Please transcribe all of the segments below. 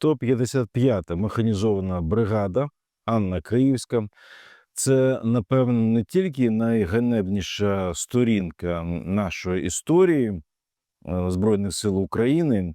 155-та механізована бригада Анна Київська. Це, напевно, не тільки найганебніша сторінка нашої історії е, Збройних сил України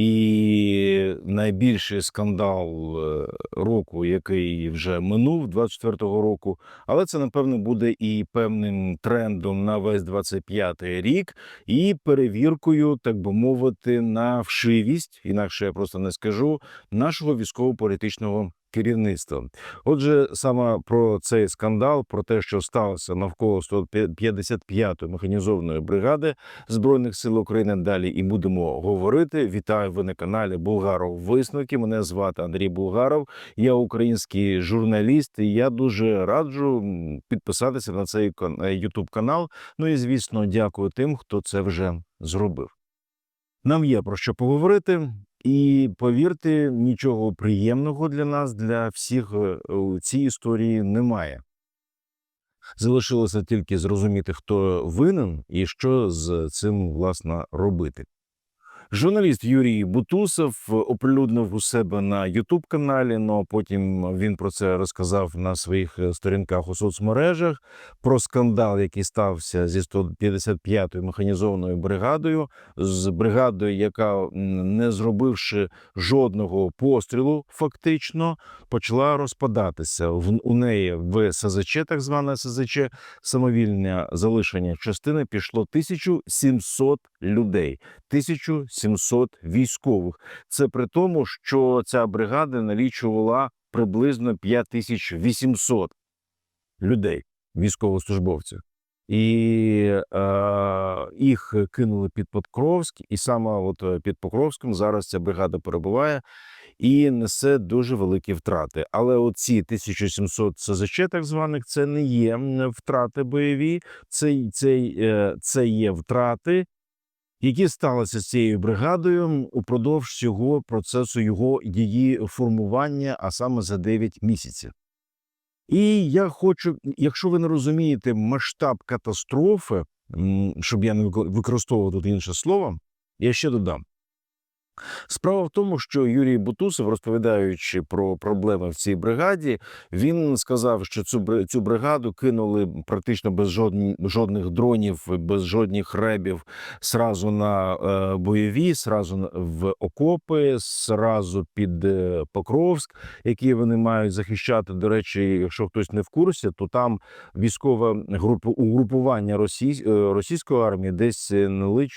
і найбільший скандал е, року, який вже минув 24-го року. Але це, напевно, буде і певним трендом на весь 25-й рік, і перевіркою, так би мовити, на вшивість, інакше я просто не скажу, нашого військово-політичного керівництва. Отже, саме про цей скандал, про те, що сталося навколо 155-ї механізованої бригади збройних сил України. Далі і будемо говорити. Вітаю ви на каналі Булгаров Висновки. Мене звати Андрій Булгаров. Я український журналіст. і Я дуже раджу підписатися на цей YouTube канал. Ну і звісно, дякую тим, хто це вже зробив. Нам є про що поговорити. І повірте, нічого приємного для нас, для всіх е, у цій історії немає. Залишилося тільки зрозуміти, хто винен і що з цим власне робити. Журналіст Юрій Бутусов оприлюднив у себе на Ютуб каналі. Ну потім він про це розказав на своїх е, сторінках у соцмережах. Про скандал, який стався зі 155-ю механізованою бригадою, з бригадою, яка не зробивши жодного пострілу, фактично почала розпадатися. У неї в СЗЧ, так зване СЗЧ, самовільне залишення частини пішло 1700 людей. 1700 військових. Це при тому, що ця бригада налічувала приблизно 5800 людей, військовослужбовців. І е, їх кинули під Покровськ, і саме от е, під Покровськом зараз ця бригада перебуває і несе дуже великі втрати. Але оці 1700 СЗЧ, так званих, це не є втрати бойові, це, це, е, це є втрати які сталися з цією бригадою упродовж цього процесу його її формування, а саме за 9 місяців. І я хочу, якщо ви не розумієте масштаб катастрофи, щоб я не використовував тут інше слово, я ще додам. Справа в тому, що Юрій Бутусов, розповідаючи про проблеми в цій бригаді, він сказав, що цю цю бригаду кинули практично без жодні, жодних дронів, без жодних ребів, сразу на е, бойові, сразу в окопи, сразу під е, Покровськ, які вони мають захищати. До речі, якщо хтось не в курсі, то там військове групу угрупування російсь, е, російської армії десь е,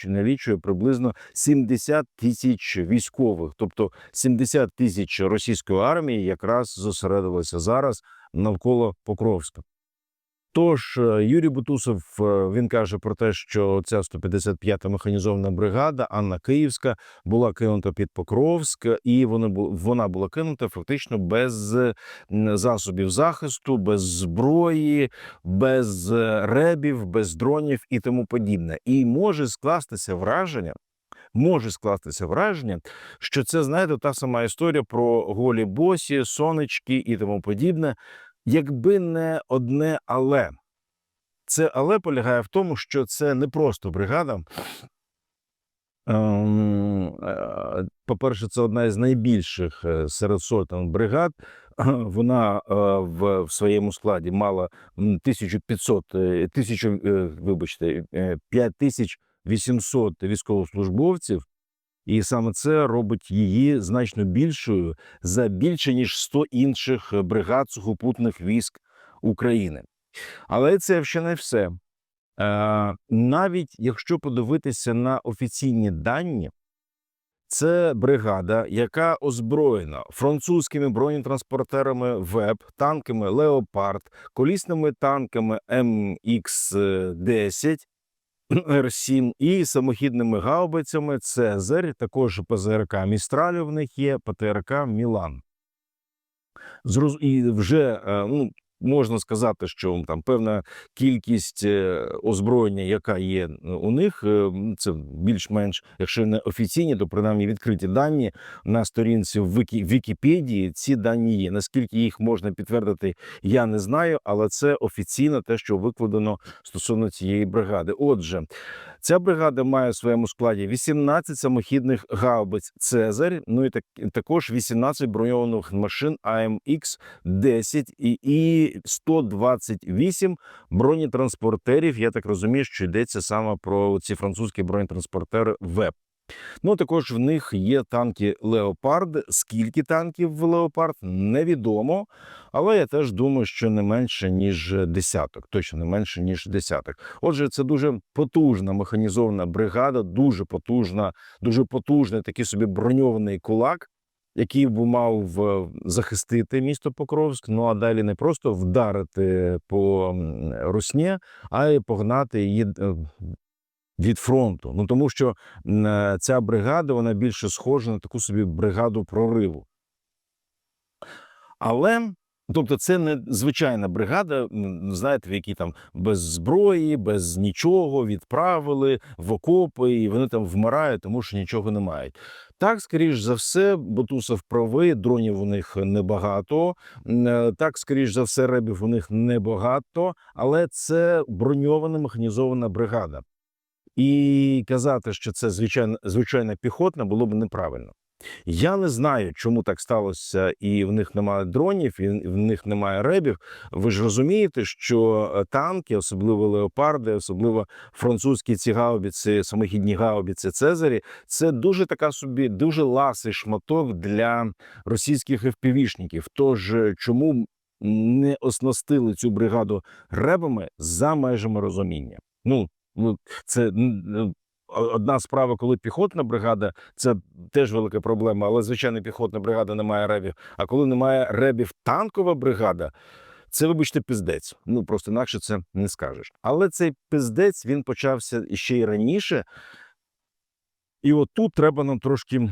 налічує приблизно 70 тисяч військових, тобто 70 тисяч російської армії якраз зосередилося зараз навколо Покровська. Тож е, Юрій Бутусов е, він каже про те, що ця 155-та механізована бригада Анна Київська була кинута під Покровськ, і вона бу- вона була кинута фактично без засобів захисту, без зброї, без е, ребів, без дронів і тому подібне. І може скластися враження може скластися враження, що це, знаєте, та сама історія про голі босі, сонечки і тому подібне, якби не одне але. Це але полягає в тому, що це не просто бригада. Ем, е, по-перше, це одна із найбільших е, серед сотень бригад. Вона е, в своєму складі мала 1500, тисячу, вибачте, 5000 800 військовослужбовців, і саме це робить її значно більшою за більше ніж 100 інших е, бригад сухопутних військ України. Але це ще не все. Е, навіть якщо подивитися на офіційні дані, це бригада, яка озброєна французькими бронетранспортерами ВЕБ, танками Леопард, колісними танками МХ-10 Р-7 і самохідними гаубицями Цезарь, також ПЗРК Містраль в них є, ПТРК Мілан. І вже е, ну, можна сказати, що там певна кількість е, озброєння, яка є у них, е, це більш-менш, якщо не офіційні, то принаймні відкриті дані на сторінці в Вікі... Вікіпедії. Ці дані є. Наскільки їх можна підтвердити, я не знаю, але це офіційно те, що викладено стосовно цієї бригади. Отже, Ця бригада має у своєму складі 18 самохідних гаубиць Цезарь, ну і так також 18 броньованих машин АМХ 10 і, і 128 бронетранспортерів. Я так розумію, що йдеться саме про ці французькі бронетранспортери ВЕП. Ну також в них є танки Леопард. Скільки танків в Леопард невідомо, але я теж думаю, що не менше ніж десяток, точно не менше ніж десяток. Отже, це дуже потужна механізована бригада, дуже потужна, дуже потужний такий собі броньований кулак. Який би мав е, захистити місто Покровськ, ну а далі не просто вдарити по Русні, а й погнати її від фронту. Ну тому що е, ця бригада вона більше схожа на таку собі бригаду прориву. Але тобто, це не звичайна бригада, знаєте, в якій там без зброї, без нічого відправили в окопи, і вони там вмирають, тому що нічого не мають. Так, скоріш за все, Бутусов правий, дронів у них небагато. е, Так, скоріш за все, ребів у них небагато, але це броньована механізована бригада. І казати, що це звичайна, звичайна піхотна, було б неправильно. Я не знаю, чому так сталося, і в них немає дронів, і в них немає ребів. Ви ж розумієте, що е, танки, особливо леопарди, особливо французькі ці гаубіці, самохідні гаубіці Цезарі, це дуже така собі дуже ласий шматок для російських FPV-шників. Тож е, чому не оснастили цю бригаду ребами за межами розуміння? Ну ну це одна справа, коли піхотна бригада, це теж велика проблема, але звичайно, піхотна бригада не має ребів. А коли немає ребів, танкова бригада. Це, вибачте, пиздець. Ну просто інакше це не скажеш. Але цей пиздець він почався ще й раніше. І от тут треба нам трошки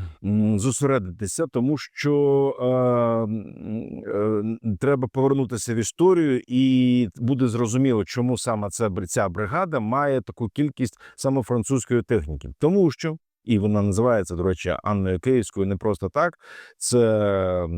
зосередитися, тому що е, е, треба повернутися в історію, і буде зрозуміло, чому саме ця, ця бригада має таку кількість саме французької техніки. Тому що, і вона називається, до речі, Анною Київською не просто так. Це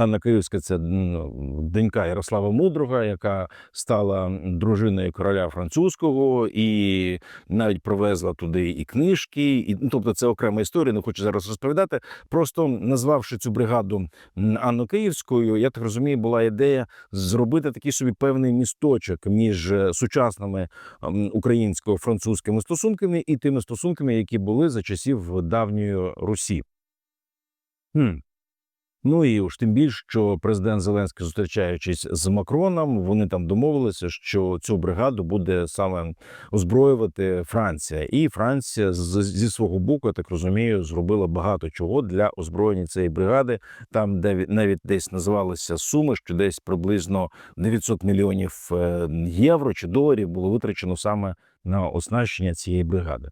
Анна Київська це ну, донька Ярослава Мудрого, яка стала дружиною короля французького, і навіть привезла туди і книжки. І ну, тобто, це окрема історія. Не хочу зараз розповідати. Просто назвавши цю бригаду Анну Київською, я так розумію, була ідея зробити такий собі певний місточок між е, сучасними українсько-французькими стосунками і тими стосунками, які були за часів давньої Русі. Хм. Ну і уж тим більше, що президент Зеленський, зустрічаючись з Макроном, вони там домовилися, що цю бригаду буде саме озброювати Франція, і Франція зі свого боку, я так розумію, зробила багато чого для озброєння цієї бригади. Там де навіть десь називалися суми, що десь приблизно 900 мільйонів е, євро чи доларів було витрачено саме на оснащення цієї бригади.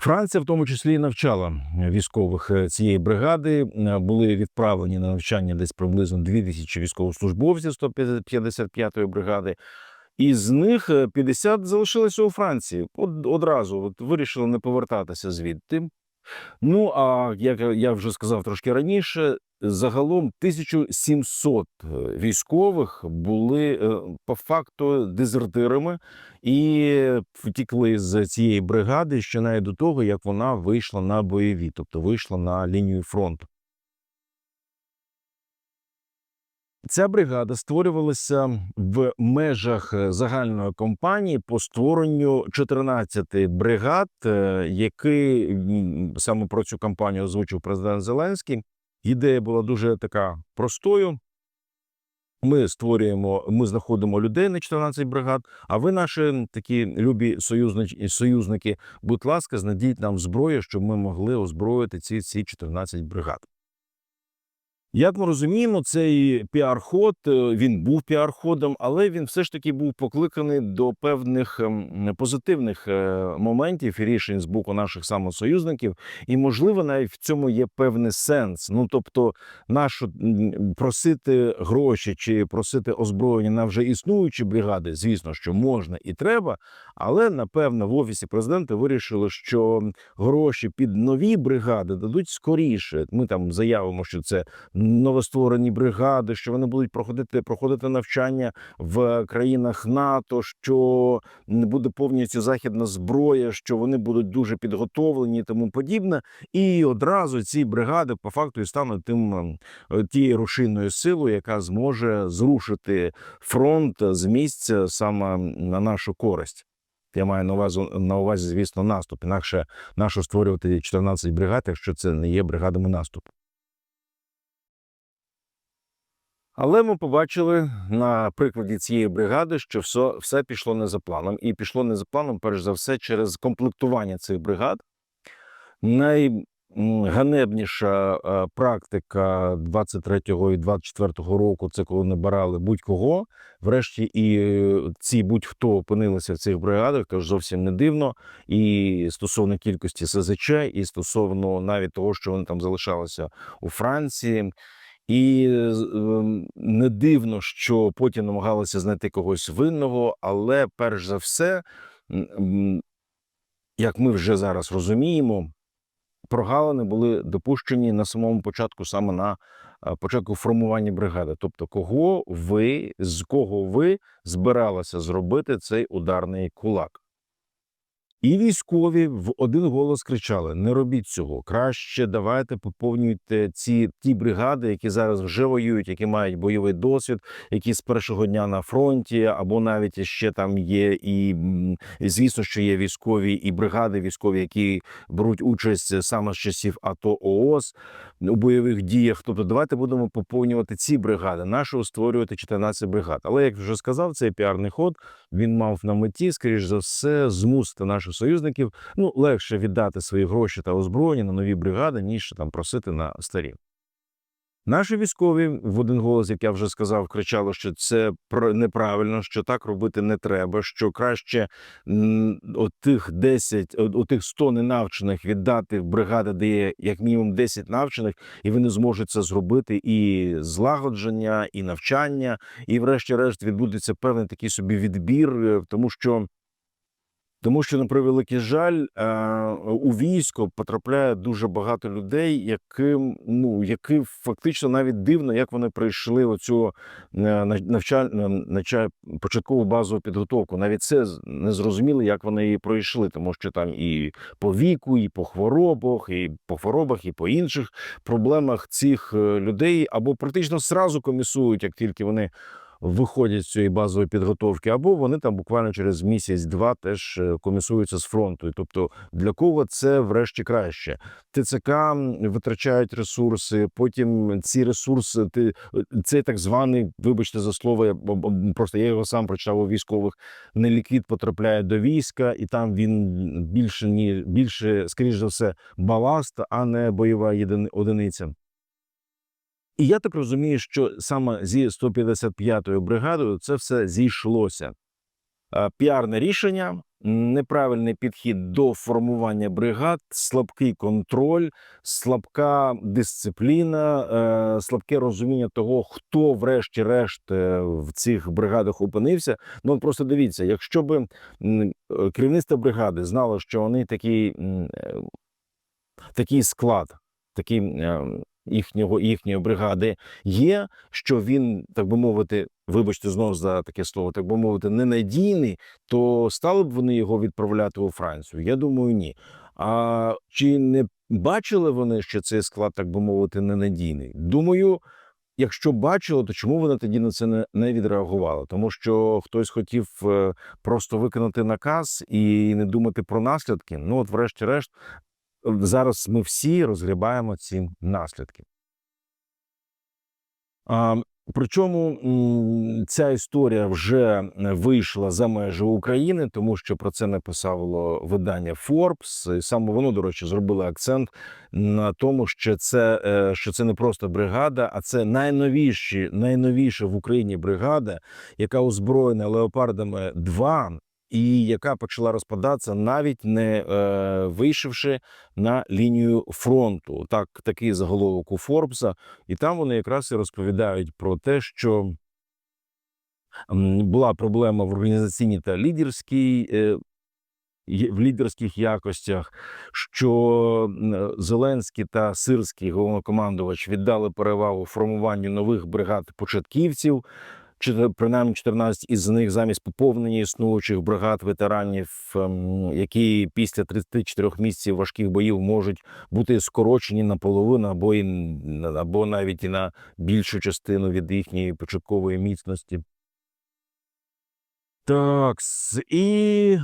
Франція в тому числі навчала військових е, цієї бригади. Е, Були відправлені на навчання десь приблизно 2000 військовослужбовців 155-ї бригади. І з них е, 50 залишилося у Франції. От одразу от вирішили не повертатися звідти. Ну а як я вже сказав трошки раніше, загалом 1700 військових були е, по факту дезертирами і втікли з цієї бригади ще навіть до того, як вона вийшла на бойові, тобто вийшла на лінію фронту. Ця бригада створювалася в межах е, загальної кампанії по створенню 14 бригад, е, які саме про цю кампанію озвучив президент Зеленський. Ідея була дуже така простою. Ми створюємо, ми знаходимо людей на 14 бригад. А ви, наші такі любі союзники, будь ласка, знайдіть нам зброю, щоб ми могли озброїти ці, ці 14 бригад. Як ми розуміємо, цей піар-ход е, він був піар-ходом, але він все ж таки був покликаний до певних ем, позитивних е, моментів і рішень з боку наших самосоюзників. І, можливо, навіть в цьому є певний сенс. Ну тобто, нашу просити гроші чи просити озброєння на вже існуючі бригади, звісно, що можна і треба. Але напевно в офісі президента вирішили, що гроші під нові бригади дадуть скоріше. Ми там заявимо, що це новостворені бригади, що вони будуть проходити проходити навчання в країнах НАТО, що не буде повністю західна зброя, що вони будуть дуже підготовлені і тому подібне. І одразу ці бригади по факту і стануть тим ем, тією рушійною силою, яка зможе зрушити фронт з місця саме на нашу користь. Я маю на увазі, на увазі, звісно, наступ. Інакше нащо створювати 14 бригад, якщо це не є бригадами наступу. Але ми побачили на прикладі цієї бригади, що все, все пішло не за планом. І пішло не за планом, перш за все, через комплектування цих бригад. Найганебніша е, практика 23-го і 24-го року це коли набирали будь-кого. Врешті, і е, ці будь-хто опинилися в цих бригадах, тож зовсім не дивно. І стосовно кількості СЗЧ, і стосовно навіть того, що вони там залишалися у Франції. І ем, не дивно, що потім намагалися знайти когось винного, але перш за все, як ми вже зараз розуміємо, прогалини були допущені на самому початку, саме на е, початку формування бригади. Тобто, кого ви з кого ви збиралися зробити цей ударний кулак? І військові в один голос кричали: не робіть цього. Краще давайте поповнюйте ці ті бригади, які зараз вже воюють, які мають бойовий досвід, які з першого дня на фронті, або навіть ще там є і звісно, що є військові і бригади, військові, які беруть участь саме з часів АТО ООС у бойових діях. Тобто, давайте будемо поповнювати ці бригади, нашого створювати 14 бригад. Але як вже сказав, цей піарний ход він мав на меті, скоріш за все, змусити наших союзників ну легше віддати свої гроші та озброєння на нові бригади, ніж там просити на старі. Наші військові в один голос, як я вже сказав, кричали, що це неправильно, що так робити не треба, що краще отих 10, отих 100 ненавчених віддати в бригади, де є як мінімум 10 навчених, і вони зможуть це зробити і злагодження, і навчання, і, врешті-решт, відбудеться певний такий собі відбір, е, тому що. Тому що, на превеликий жаль, е, у військо потрапляє дуже багато людей, яким ну які фактично навіть дивно, як вони пройшли оцю навчальну навчаль, початкову базову підготовку. Навіть це не зрозуміло, як вони її пройшли, тому що там і по віку, і по хворобах, і по хворобах, і по інших проблемах цих е, людей або практично зразу комісують, як тільки вони виходять з цієї базової підготовки, або вони там буквально через місяць-два теж е, комісуються з фронту. Тобто для кого це врешті краще? ТЦК витрачають ресурси, потім ці ресурси, ти цей так званий, вибачте за слово, я просто я його сам прочитав у військових. Неліквід потрапляє до війська, і там він більше ні більше, скоріш за все, баласт, а не бойова єдини- одиниця. І я так розумію, що саме зі 155-ю бригадою це все зійшлося. Е, Піарне рішення, неправильний підхід до формування бригад, слабкий контроль, слабка дисципліна, е, слабке розуміння того, хто, врешті-решт, е, в цих бригадах опинився. Ну просто дивіться, якщо би керівництво бригади знало, що вони такий, такий склад, такий їхнього їхньої бригади є, що він, так би мовити, вибачте знову за таке слово, так би мовити, ненадійний, то стали б вони його відправляти у Францію? Я думаю, ні. А чи не бачили вони, що цей склад, так би мовити, ненадійний? Думаю. Якщо бачили, то чому вони тоді на це не, відреагували? Тому що хтось хотів е, просто виконати наказ і не думати про наслідки. Ну, от, врешті-решт, зараз ми всі розгрібаємо ці наслідки. Причому ця історія вже вийшла за межі України, тому що про це написало видання Forbes. І саме воно, до речі, зробило акцент на тому, що це, е, що це не просто бригада, а це найновіші, найновіша в Україні бригада, яка озброєна леопардами 2 і яка почала розпадатися, навіть не е, вийшовши на лінію фронту. Так, такий заголовок у Форбса, і там вони якраз і розповідають про те, що була проблема в організаційній та лідерській. е, в лідерських якостях, що Зеленський та Сирський головнокомандувач віддали перевагу формуванню нових бригад початківців. Принаймні 14 із них замість поповнення існуючих бригад ветеранів, ем, які після 34 місяців важких боїв можуть бути скорочені наполовину або і або навіть і на більшу частину від їхньої початкової міцності. Так, і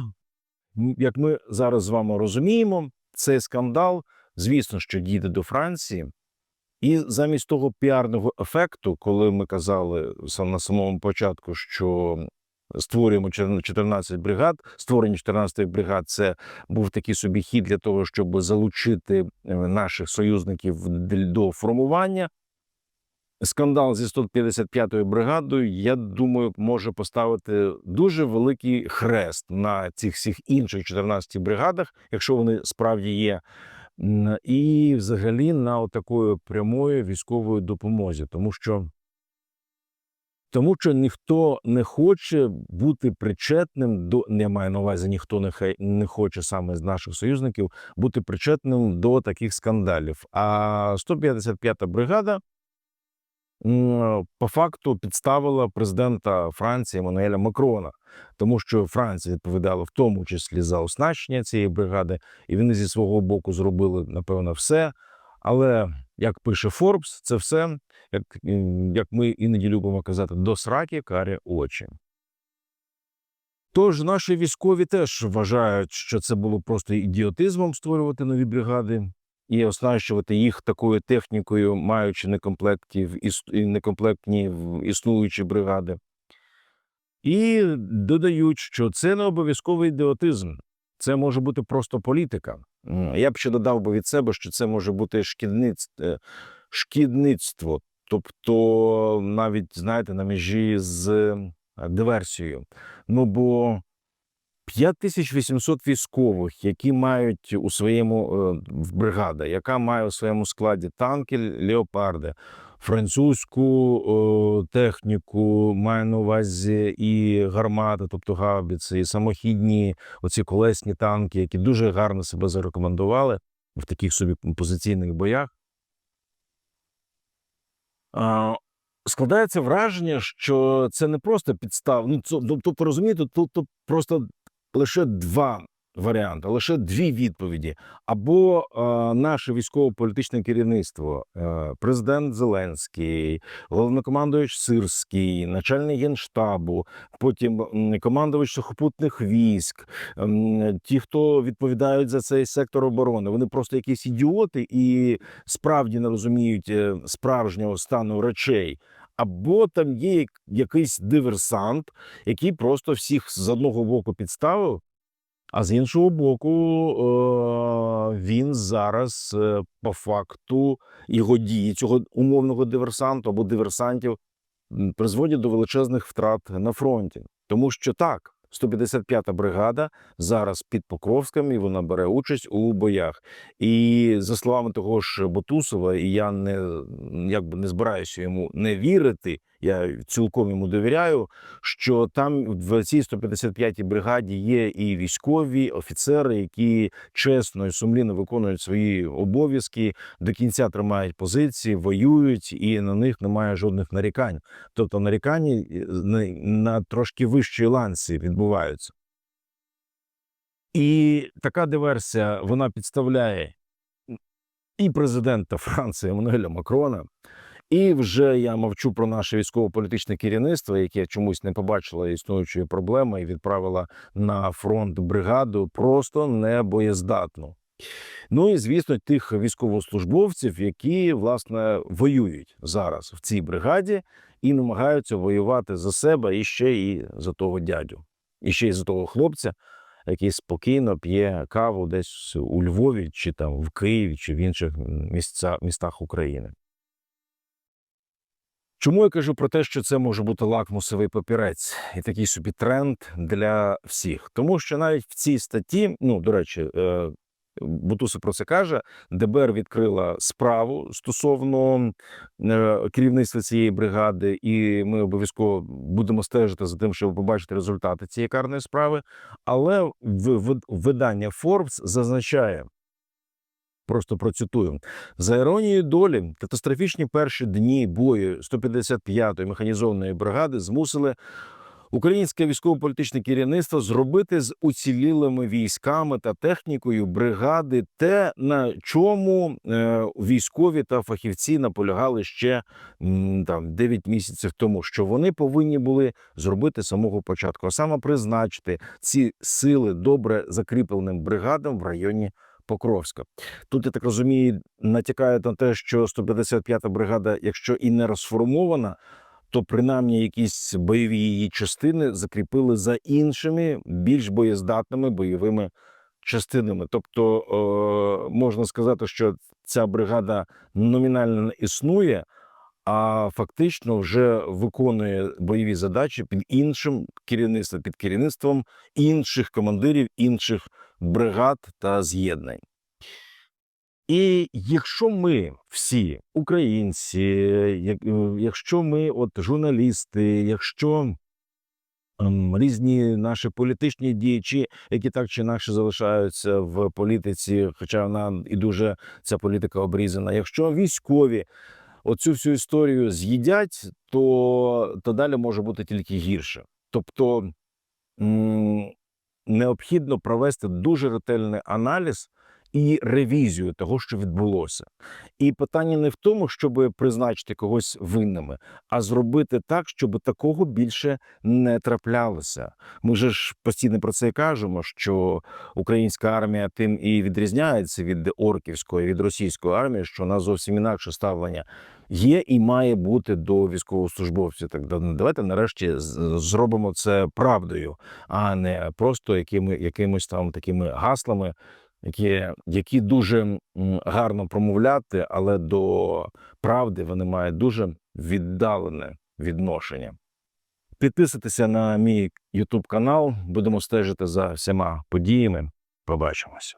як ми зараз з вами розуміємо, цей скандал, звісно, що дійде до Франції. І замість того піарного ефекту, коли ми казали на самому початку, що створюємо чотир- 14 бригад, створення 14 бригад це був такий собі хід для того, щоб залучити е, наших союзників до формування. Скандал зі 155-ю бригадою, я думаю, може поставити дуже великий хрест на цих всіх інших 14 бригадах, якщо вони справді є. І взагалі на такої прямої військової допомозі, тому що тому що ніхто не хоче бути причетним до не маю на увазі, ніхто не хай не хоче саме з наших союзників бути причетним до таких скандалів. А 155-та бригада по факту підставила президента Франції Еммануеля Макрона, тому що Франція відповідала в тому числі за оснащення цієї бригади, і вони зі свого боку зробили напевно все. Але як пише Форбс, це все, як, як ми іноді любимо казати, до сраки карі очі. Тож наші військові теж вважають, що це було просто ідіотизмом створювати нові бригади і оснащувати їх такою технікою, маючи некомплектів некомплектні існуючі бригади. І додають, що це не обов'язковий ідіотизм, це може бути просто політика. Я б ще додав би від себе, що це може бути е, шкідництво, тобто навіть, знаєте, на межі з диверсією. Ну бо 5800 військових, які мають у своєму е, в бригада, яка має у своєму складі танки леопарди, французьку е, техніку, має на увазі і гармати, тобто гаубиці, і самохідні оці колесні танки, які дуже гарно себе зарекомендували в таких собі позиційних боях. Складається враження, що це не просто підстав. Ну, це, ну, тобто, розумієте, тут просто лише два варіанти, лише дві відповіді. Або е, наше військово-політичне керівництво, е, президент Зеленський, головнокомандуючий Сирський, начальник генштабу, потім командувач сухопутних військ, ем, ті, хто відповідають за цей сектор оборони, вони просто якісь ідіоти і справді не розуміють е, справжнього стану речей. Або там є якийсь диверсант, який просто всіх з одного боку підставив, а з іншого боку, е, він зараз е, по факту його дії цього умовного диверсанту або диверсантів призводять до величезних втрат на фронті. Тому що так, 155-та бригада зараз під Покровськом і вона бере участь у боях. І за словами того ж Ботусова, і я не якби не збираюся йому не вірити. Я цілком йому довіряю, що там в цій 155-й бригаді є і військові офіцери, які чесно і сумлінно виконують свої обов'язки, до кінця тримають позиції, воюють, і на них немає жодних нарікань. Тобто нарікання е, на, на трошки вищій ланці відбуваються. І така диверсія вона підставляє і президента Франції Еммануеля Макрона, і вже я мовчу про наше військово-політичне керівництво, яке чомусь не побачило існуючої проблеми і відправило на фронт бригаду просто небоєздатну. Ну і звісно, тих військовослужбовців, які власне воюють зараз в цій бригаді і намагаються воювати за себе і ще і за того дядю, і ще й за того хлопця, який спокійно п'є каву десь у Львові, чи там в Києві, чи в інших місця, містах України. Чому я кажу про те, що це може бути лакмусовий папірець і такий собі тренд для всіх? Тому що навіть в цій статті, ну до речі, е, Бутусов про це каже. ДБР відкрила справу стосовно е, керівництва цієї бригади, і ми обов'язково будемо стежити за тим, щоб побачити результати цієї карної справи. Але в видання Forbes зазначає. Просто процитую за іронією долі, катастрофічні перші дні бою 155-ї механізованої бригади змусили українське військово-політичне керівництво зробити з уцілілими військами та технікою бригади те, на чому е, військові та фахівці наполягали ще там 9 місяців тому, що вони повинні були зробити з самого початку, а саме призначити ці сили добре закріпленим бригадам в районі. Покровська тут я так розумію, натякають на те, що 155-та бригада, якщо і не розформована, то принаймні якісь бойові її частини закріпили за іншими більш боєздатними бойовими частинами. Тобто е, можна сказати, що ця бригада номінально не існує, а фактично вже виконує бойові задачі під іншим керівництвом, під керівництвом інших командирів, інших бригад та з'єднань. І якщо ми всі українці, е, якщо ми от журналісти, якщо ем, різні наші політичні діячі, які так чи інакше залишаються в політиці, хоча вона і дуже ця політика обрізана, якщо військові оцю всю історію з'їдять, то, то далі може бути тільки гірше. Тобто необхідно провести дуже ретельний аналіз і ревізію того, що відбулося. І питання не в тому, щоб призначити когось винними, а зробити так, щоб такого більше не траплялося. Ми ж постійно про це і кажемо, що українська армія тим і відрізняється від орківської, від російської армії, що вона зовсім інакше ставлення є і має бути до військовослужбовців. Так давайте нарешті зробимо це правдою, а не просто якими, якимось там такими гаслами, які, які дуже гарно промовляти, але до правди вони мають дуже віддалене відношення. Підписуйтеся на мій YouTube канал, будемо стежити за всіма подіями. Побачимося.